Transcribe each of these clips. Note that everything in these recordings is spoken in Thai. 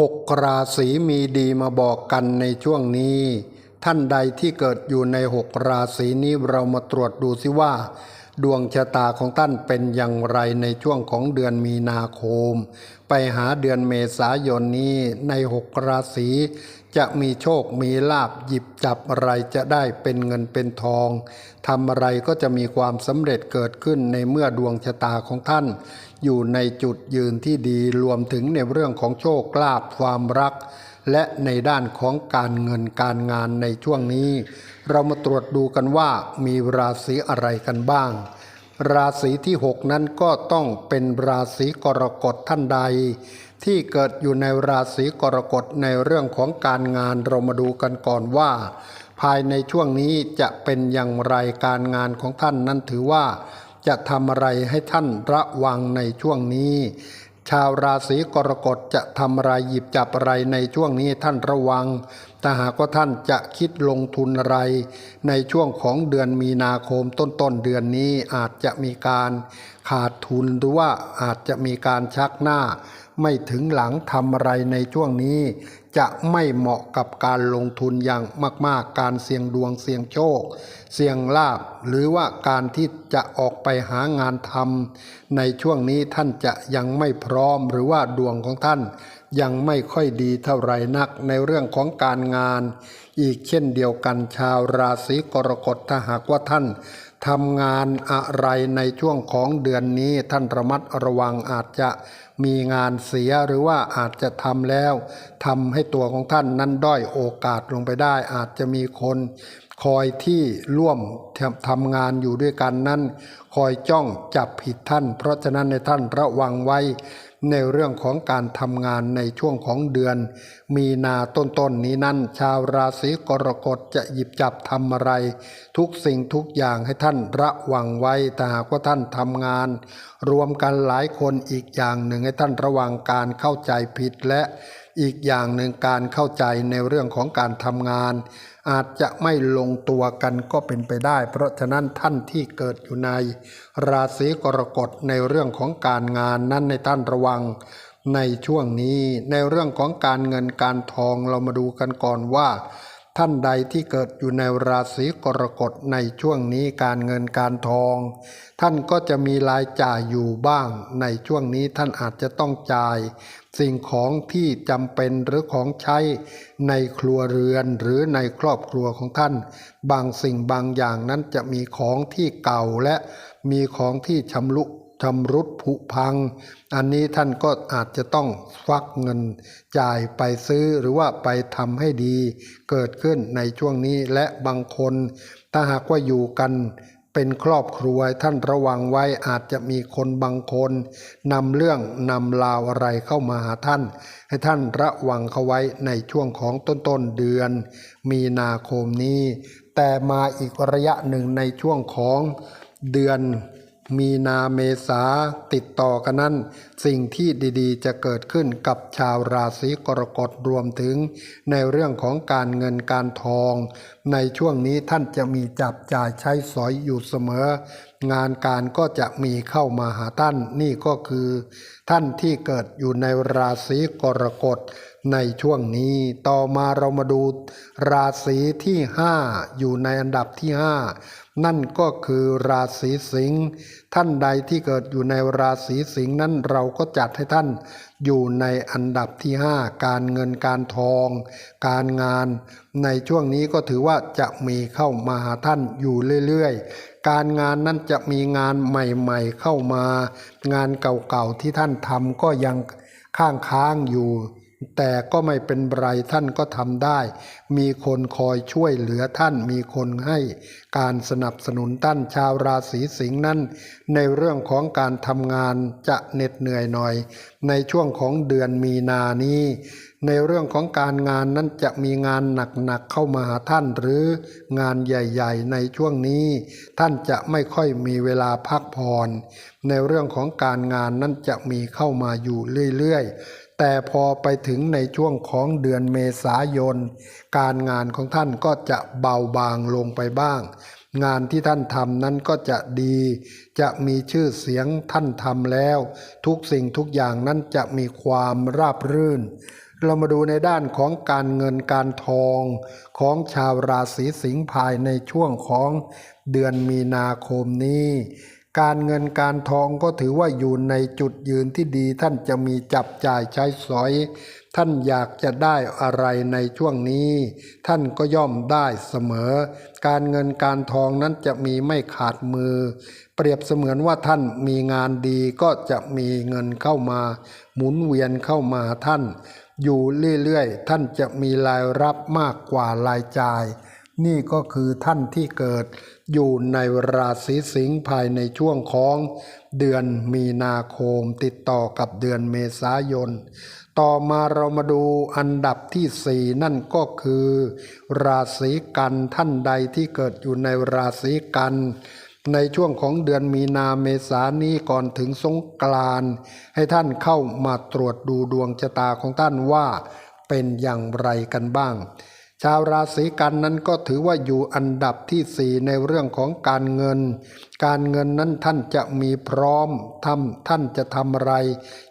หกราศีมีดีมาบอกกันในช่วงนี้ ท่านใดที่เกิดอยู่ในหกราศีนี้เรามาตรวจดูสิว่า ดวงชะตาของท่านเป็นอย่างไรในช่วงของเดือนมีนาคม ไปหาเดือนเมษายนนี้ในหกราศีจะมีโชคมีลาบหยิบจับอะไรจะได้เป็นเงินเป็นทองทำอะไรก็จะมีความสำเร็จเกิดขึ้นในเมื่อดวงชะตาของท่าน อยู่ในจุดยืนที่ดีรวมถึงในเรื่องของโชคลาภความรัก และในด้านของการเงินการงานในช่วงนี้ เรามาตรวจดูกันว่ามีราศีอะไรกันบ้าง ราศีที่ 6 นั้นก็ต้องเป็นราศีกรกฎท่านใด ที่เกิดอยู่ในราศีกรกฎในเรื่องของการงานเรามาดูกันก่อนว่า ภายในช่วงนี้จะเป็นอย่างไรการงานของท่านนั้นถือว่าจะทำอะไรให้ท่านระวังในช่วงนี้ ชาวราศีกรกฎจะทำอะไรหยิบจับอะไรในช่วงนี้ท่านระวัง ถ้าหากว่าท่านจะคิดลงทุนอะไร ในช่วงของเดือนมีนาคมต้นต้นเดือนนี้อาจจะมีการขาดทุนหรือว่าอาจจะมีการชักหน้า ไม่ถึงหลังทำอะไรในช่วงนี้ จะไม่เหมาะกับการลงทุนอย่างมาก ๆ การเสี่ยงดวงเสี่ยงโชค เสี่ยงลาบหรือว่าการที่จะออกไปหางานทำในช่วงนี้ท่านจะยังไม่พร้อมหรือว่าดวงของท่าน ยังไม่ค่อยดีเท่าไรนักในเรื่องของการงาน อีกเช่นเดียวกันชาวราศีกรกฎถ้าหากว่าท่าน ทำงานอะไรในช่วงของเดือนนี้ท่านระมัดระวังอาจจะมีงานเสียหรือว่าอาจจะทำแล้วทำให้ตัวของท่านนั้นด้อยโอกาสลงไปได้ อาจจะมีคนคอยที่ร่วมทำงานอยู่ด้วยกันนั้น คอยจ้องจับผิดท่าน เพราะฉะนั้นในท่านระวังไว้ ในเรื่องของการทำงานในช่วงของเดือน มีนาต้นๆนนี้นั้น ชาวราศีกรกฎจะหยิบจับทำอะไร ทุกสิ่งทุกอย่างให้ท่านระวังไว้แต่หากว่าท่านทำงาน รวมกันหลายคนอีกอย่างหนึ่งให้ท่านระวังการเข้าใจผิดและ อีกอย่างหนึ่งการเข้าใจในเรื่องของการทำงาน อาจจะไม่ลงตัวกันก็เป็นไปได้ เพราะฉะนั้นท่านที่เกิดอยู่ใน ราศีกรกฎในเรื่องของการงานนั้นในท่านระวัง ในช่วงนี้ในเรื่องของการเงินการทองเรามาดูกันก่อนว่า ท่านใดที่เกิดอยู่ในราศีกรกฎในช่วงนี้การเงินการทอง ท่านก็จะมีรายจ่ายอยู่บ้าง ในช่วงนี้ท่านอาจจะต้องจ่าย สิ่งของที่จำเป็นหรือของใช้ในครัวเรือนหรือในครอบครัวของท่าน บางสิ่งบางอย่างนั้นจะมีของที่เก่าและมีของที่ชำรุชำรุดผุพัง อันนี้ท่านก็อาจจะต้องฟักเงินจ่ายไปซื้อหรือว่าไปทำให้ดี เกิดขึ้นในช่วงนี้และบางคน ถ้าหากว่าอยู่กัน เป็นครอบครัวท่านระวังไว้อาจจะมีคนบางคนนำเรื่องนำราวอะไรเข้ามาหาท่าน ให้ท่านระวังเขาไว้ในช่วงของต้นต้นๆเดือน มีนาคมนี้ แต่มาอีกระยะหนึ่งในช่วงของเดือน มีนาเมษาติดต่อกันนั้น สิ่งที่ดีๆ จะเกิดขึ้นกับชาวราศีกรกฎรวมถึง ในเรื่องของการเงินการทอง ในช่วงนี้ท่านจะมีจับจ่ายใช้สอยอยู่เสมอ งานการก็จะมีเข้ามาหาท่านนี่ก็คือ ท่านที่เกิดอยู่ในราศีกรกฎ ในช่วงนี้ต่อมาเรามาดูราศีที่ห้าอยู่ในอันดับที่ห้านั่นก็คือราศีสิงห์ท่านใดที่เกิดอยู่ในราศีสิงห์นั้นเราก็จัดให้ท่านอยู่ในอันดับที่ห้าการเงินการทอง การงาน ในช่วงนี้ก็ถือว่าจะมีเข้ามาหาท่านอยู่เรื่อยๆ การงานนั้นจะมีงานใหม่ๆเข้ามา งานเก่าๆที่ท่านทำก็ยังข้างค้างอยู่ แต่ก็ไม่เป็นไรท่านก็ทำได้ มีคนคอยช่วยเหลือท่าน มีคนให้การสนับสนุนท่านชาวราศีสิงห์นั้น ในเรื่องของการทำงานจะเหน็ดเหนื่อยหน่อย ในช่วงของเดือนมีนานี้ในเรื่องของการงานนั้นจะมีงานหนักๆเข้ามาหาท่านหรืองานใหญ่ๆ ในช่วงนี้ ท่านจะไม่ค่อยมีเวลาพักผ่อนในเรื่องของการงานนั้นจะมีเข้ามาอยู่เรื่อยๆ แต่พอไปถึงในช่วงของเดือนเมษายน การงานของท่านก็จะเบาบางลงไปบ้าง งานที่ท่านทำนั้นก็จะดี จะมีชื่อเสียงท่านทำแล้ว ทุกสิ่งทุกอย่างนั้นจะมีความราบรื่น เรามาดูในด้านของการเงินการทองของชาวราศีสิงห์ภายในช่วงของเดือนมีนาคมนี้ การเงินการทองก็ถือว่าอยู่ในจุดยืนที่ดีท่านจะมีจับจ่ายใช้สอย ท่านอยากจะได้อะไรในช่วงนี้ ท่านก็ย่อมได้เสมอ การเงินการทองนั้นจะมีไม่ขาดมือ เปรียบเสมือนว่าท่านมีงานดีก็จะมีเงินเข้ามา หมุนเวียนเข้ามาท่าน อยู่เรื่อยๆ ท่านจะมีรายรับมากกว่ารายจ่าย นี่ก็คือท่านที่เกิด อยู่ในราศีสิงห์ภายในช่วงของ เดือนมีนาคมติดต่อกับเดือนเมษายน ต่อมาเรามาดูอันดับที่สี่นั่นก็คือ ราศีกันท่านใดที่เกิดอยู่ในราศีกัน ในช่วงของเดือนมีนาเมษานี้ก่อนถึงสงกรานต์ให้ท่านเข้ามาตรวจดูดวงชะตาของท่านว่าเป็นอย่างไรกันบ้าง ชาวราศีกันนั้นก็ถือว่าอยู่อันดับที่สี่ในเรื่องของการเงิน การเงินนั้นท่านจะมีพร้อมทำท่านจะทำอะไร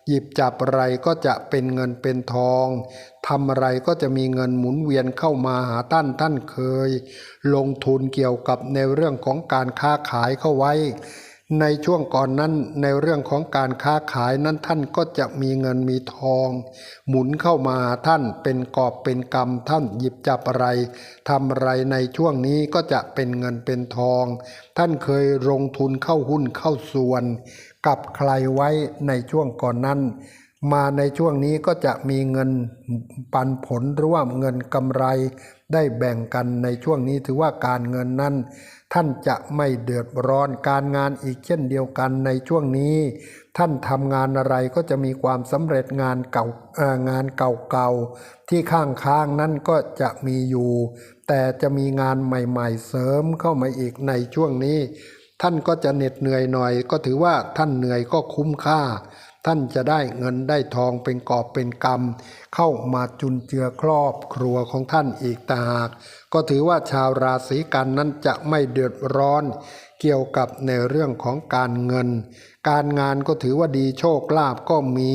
หยิบจับอะไรก็จะเป็นเงินเป็นทองทำอะไรก็จะมีเงินหมุนเวียนเข้ามาหาท่านท่านเคย ลงทุนเกี่ยวกับในเรื่องของการค้าขายเข้าไว้ ในช่วงก่อนนั้นในเรื่องของการค้าขายนั้นท่านก็จะมีเงินมีทอง หมุนเข้ามาท่านเป็นกอบเป็นกำท่านหยิบจับอะไรทำอะไรในช่วงนี้ก็จะเป็นเงินเป็นทอง ท่านเคยลงทุนเข้าหุ้นเข้าส่วน กับใครไว้ในช่วงก่อนนั้น มาในช่วงนี้ก็จะมีเงินปันผลหรือว่าเงินกำไร ได้แบ่งกันในช่วงนี้ถือว่าการเงินนั้น ท่านจะไม่เดือดร้อนการงานอีกเช่นเดียวกันในช่วงนี้ ท่านทำงานอะไรก็จะมีความสำเร็จงานเก่างานเก่าๆที่ข้างค้างนั้นก็จะมีอยู่ แต่จะมีงานใหม่ๆเสริมเข้ามาอีกในช่วงนี้ ท่านก็จะเหน็ดเหนื่อยหน่อย ก็ถือว่าท่านเหนื่อยก็คุ้มค่า ท่านจะได้เงินได้ทองเป็นกอบเป็นกำเข้ามาจุนเจือครอบครัวของท่านอีกต่างหาก ก็ถือว่าชาวราศีกันนั้นจะไม่เดือดร้อน เกี่ยวกับในเรื่องของการเงิน การงานก็ถือว่าดีโชคลาภก็มี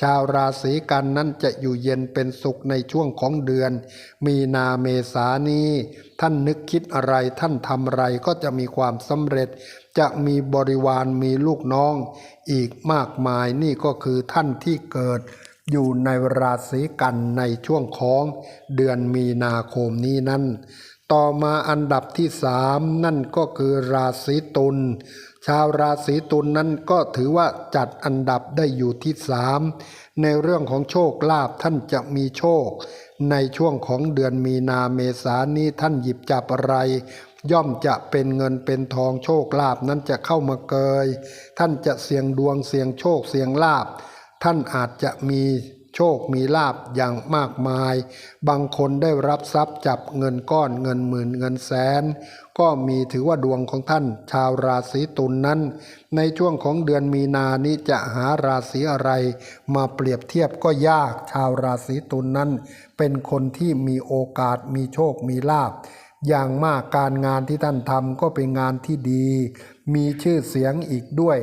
ชาวราศีกันนั้นจะอยู่เย็นเป็นสุขในช่วงของเดือน มีนาเมษานี้ ท่านนึกคิดอะไรท่านทำอะไรก็จะมีความสำเร็จ จะมีบริวารมีลูกน้องอีกมากมายนี่ก็คือท่านที่เกิดอยู่ในราศีกันในช่วงของเดือนมีนาคมนี้นั้น ต่อมาอันดับที่สามนั่นก็คือราศีตุลชาวราศีตุลนนั้นก็ถือว่าจัดอันดับได้อยู่ที่สามในเรื่องของโชคลาภท่านจะมีโชค ในช่วงของเดือนมีนาเมษานี้ท่านหยิบจับอะไร ย่อมจะเป็นเงินเป็นทองโชคลาภนั้นจะเข้ามาเกย ท่านจะเสี่ยงดวงเสี่ยงโชคเสี่ยงลาภท่านอาจจะมีโชคมีลาบอย่างมากมาย บางคนได้รับทรัพย์จับเงินก้อนเงินหมื่นเงินแสน ก็มีถือว่าดวงของท่าน ชาวราศีตุลนนั้น ในช่วงของเดือนมีนานี้จะหาราศีอะไร มาเปรียบเทียบก็ยากชาวราศีตุลนนั้น เป็นคนที่มีโอกาสมีโชคมีลาบ อย่างมากการงานที่ท่านทำก็เป็นงานที่ดี มีชื่อเสียงอีกด้วย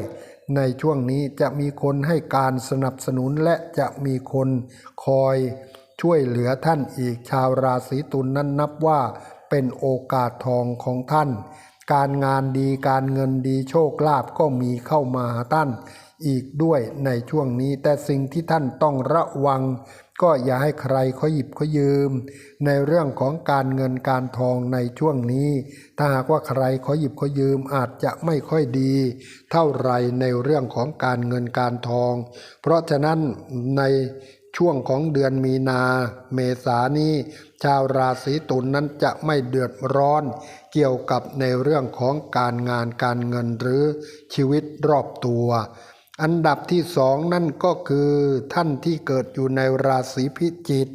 ในช่วงนี้จะมีคนให้การสนับสนุนและจะมีคนคอยช่วยเหลือท่านอีกชาวราศีตุลนนั้นนับว่าเป็นโอกาสทองของท่าน การงานดีการเงินดีโชคลาภก็มีเข้ามาหาท่านอีกด้วยในช่วงนี้แต่สิ่งที่ท่านต้องระวัง ก็อย่าให้ใครเขาหยิบเขายืม ในเรื่องของการเงินการทองในช่วงนี้ ถ้าหากว่าใครเขาหยิบเขายืมอาจจะไม่ค่อยดี เท่าไรในเรื่องของการเงินการทอง เพราะฉะนั้นในช่วงของเดือนมีนาเมษานี้ ชาวราศีตุลนนั้นจะไม่เดือดร้อน เกี่ยวกับในเรื่องของการงานการเงินหรือชีวิตรอบตัว อันดับที่สองนั่นก็คือท่านที่เกิดอยู่ในราศีพิจิก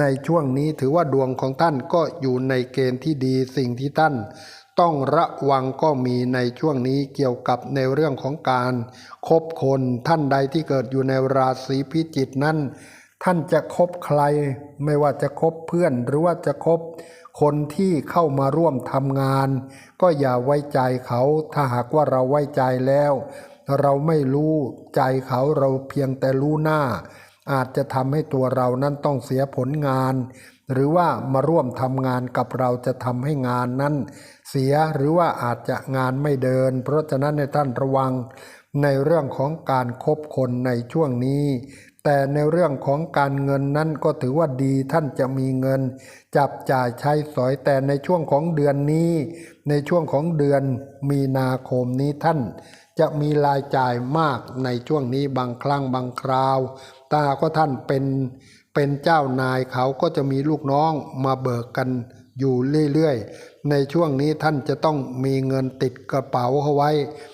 ในช่วงนี้ถือว่าดวงของท่านก็อยู่ในเกณฑ์ที่ดีสิ่งที่ท่าน ต้องระวังก็มีในช่วงนี้เกี่ยวกับในเรื่องของการคบคนท่านใดที่เกิดอยู่ในราศีพิจิกนั้น ท่านจะคบใคร ไม่ว่าจะคบเพื่อนหรือว่าจะคบคนที่เข้ามาร่วมทำงาน ก็อย่าไว้ใจเขาถ้าหากว่าเราไว้ใจแล้ว เราไม่รู้ใจเขาเราเพียงแต่รู้หน้า อาจจะทำให้ตัวเรานั้นต้องเสียผลงาน หรือว่ามาร่วมทำงานกับเราจะทำให้งานนั้น เสียหรือว่าอาจจะงานไม่เดิน เพราะฉะนั้นในท่านระวังในเรื่องของการคบคนในช่วงนี้ แต่ในเรื่องของการเงินนั้นก็ถือว่าดีท่านจะมีเงิน จับจ่ายใช้สอยแต่ในช่วงของเดือนนี้ ในช่วงของเดือนมีนาคมนี้ท่าน จะมีรายจ่ายมากในช่วงนี้บางครั้งบางคราว ตาก็ท่านเป็นเป็นเจ้านายเขาก็จะมีลูกน้องมาเบิกกันอยู่เรื่อยๆ ในช่วงนี้ท่านจะต้องมีเงินติดกระเป๋าเขาไว้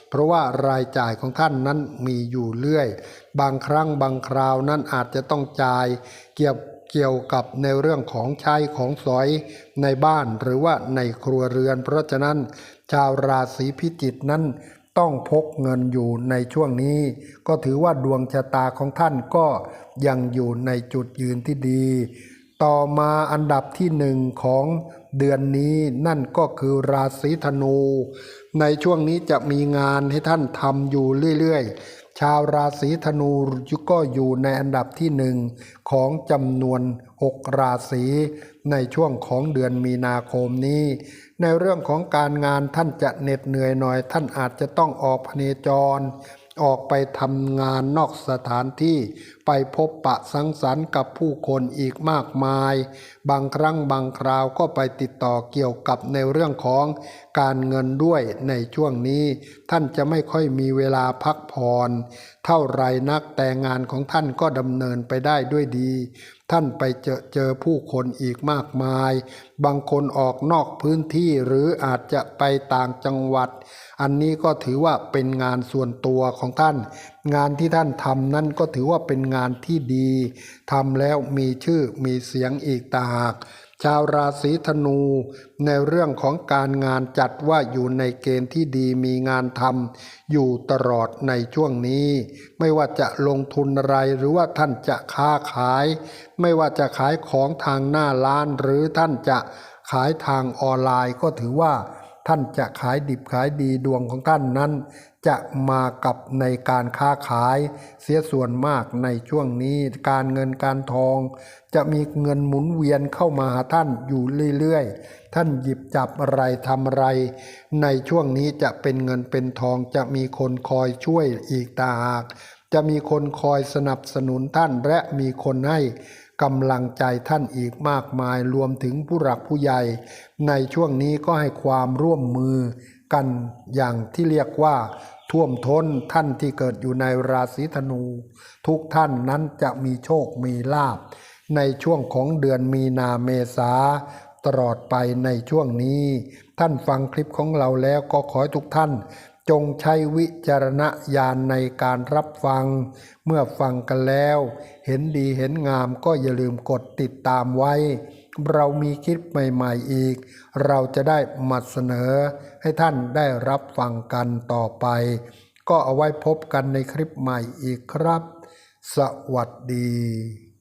เพราะว่ารายจ่ายของท่านนั้นมีอยู่เรื่อย บางครั้งบางคราวนั้นอาจจะต้องจ่ายเกี่ยวเกี่ยวกับในเรื่องของใช้ของสอยในบ้านหรือว่าในครัวเรือน เพราะฉะนั้นชาวราศีพิจิกนั้น ต้องพกเงินอยู่ในช่วงนี้ ก็ถือว่าดวงชะตาของท่านก็ยังอยู่ในจุดยืนที่ดี ต่อมาอันดับที่หนึ่งของเดือนนี้นั่นก็คือราศีธนู ในช่วงนี้จะมีงานให้ท่านทำอยู่เรื่อยๆ ชาวราศีธนูก็อยู่ในอันดับที่หนึ่งของจำนวนหกราศี ในช่วงของเดือนมีนาคมนี้ ในเรื่องของการงานท่านจะเหน็ดเหนื่อยหน่อย ท่านอาจจะต้องออกพเนจร ออกไปทำงานนอกสถานที่ ไปพบปะสังสรรค์กับผู้คนอีกมากมาย บางครั้งบางคราวก็ไปติดต่อเกี่ยวกับในเรื่องของการเงินด้วยในช่วงนี้ ท่านจะไม่ค่อยมีเวลาพักผ่อนเท่าไรนักแต่งานของท่านก็ดำเนินไปได้ด้วยดี ท่านไปเจอเจอผู้คนอีกมากมาย บางคนออกนอกพื้นที่หรืออาจจะไปต่างจังหวัด อันนี้ก็ถือว่าเป็นงานส่วนตัวของท่าน งานที่ท่านทำนั่นก็ถือว่าเป็นงานที่ดีทำแล้วมีชื่อมีเสียงอีกต่างหาก ชาวราศีธนูในเรื่องของการงานจัดว่าอยู่ในเกณฑ์ที่ดีมีงานทำอยู่ตลอดในช่วงนี้ ไม่ว่าจะลงทุนอะไรหรือว่าท่านจะค้าขาย ไม่ว่าจะขายของทางหน้าร้านหรือท่านจะขายทางออนไลน์ก็ถือว่า ท่านจะขายดิบขายดีดวงของท่านนั้น จะมากับในการค้าขายเสียส่วนมากในช่วงนี้การเงินการทอง จะมีเงินหมุนเวียนเข้ามาหาท่านอยู่เรื่อยๆ ท่านหยิบจับอะไรทำอะไร ในช่วงนี้จะเป็นเงินเป็นทองจะมีคนคอยช่วยอีกตาหาก จะมีคนคอยสนับสนุนท่านและมีคนให้ กำลังใจท่านอีกมากมายรวมถึงผู้หลักผู้ใหญ่ ในช่วงนี้ก็ให้ความร่วมมือกันอย่างที่เรียกว่า ท่วมท้นท่านที่เกิดอยู่ในราศีธนู ทุกท่านนั้นจะมีโชคมีลาภในช่วงของเดือนมีนาเมษาตลอดไปในช่วงนี้ ท่านฟังคลิปของเราแล้วก็ขอให้ทุกท่าน จงใช้วิจารณญาณในการรับฟัง เมื่อฟังกันแล้ว เห็นดีเห็นงามก็อย่าลืมกดติดตามไว้ เรามีคลิปใหม่ๆอีก เราจะได้มาเสนอ ให้ท่านได้รับฟังกันต่อไป ก็เอาไว้พบกันในคลิปใหม่อีกครับ สวัสดี